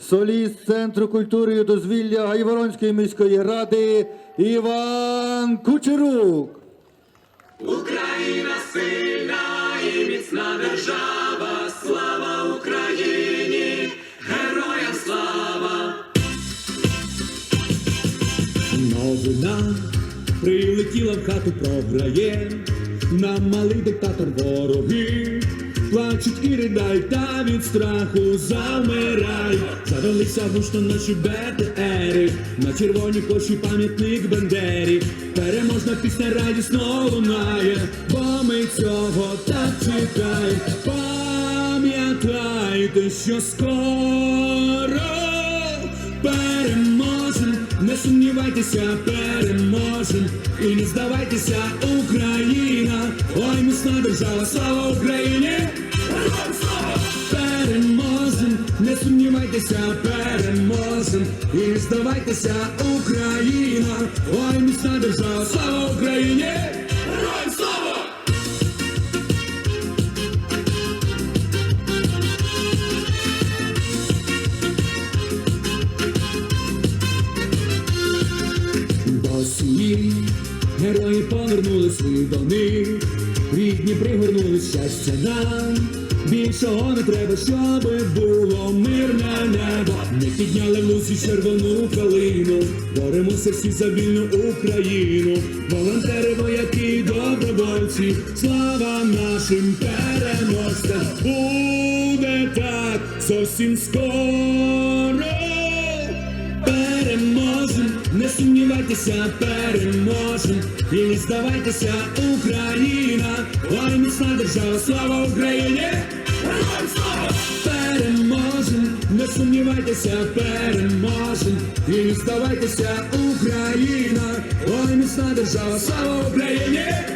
соліст Центру культури і дозвілля Гайворонської міської ради Іван Кучерук. Україна сильна і міцна держава, слава Україні, героям слава! Новина прилетіла в хату, програє, нам малий диктатор вороги. Плачуть і ридають, та від страху замирають. Завелися гучно наші БТРи, на червоній площі пам'ятник Бендері. Переможна пісня радісно лунає, бо ми цього так чекаємо. Пам'ятайте, що скоро сумнівайтеся, переможем, і не здавайтеся, Україна, ой, міцна держава, слава Україні! Переможем, не сумнівайтеся, переможем, і не здавайтеся, Україна, ой, міцна держава, слава Україні! Повернули свої доми, рідні пригорнули щастя нам. Більшого не треба, щоби було мирне небо. Ми підняли в лусі червону калину, боремося всі за вільну Україну. Волонтери, вояки, добровольці, слава нашим переможцям. Буде так зовсім скоро переможем, не сумнівайтеся, переможем, і не здавайтеся, Україна, ой, міцна держава, слава Україні! Слава! Переможем, не сумнівайтеся, переможем, і не здавайтеся, Україна, ой, міцна держава, слава Україні!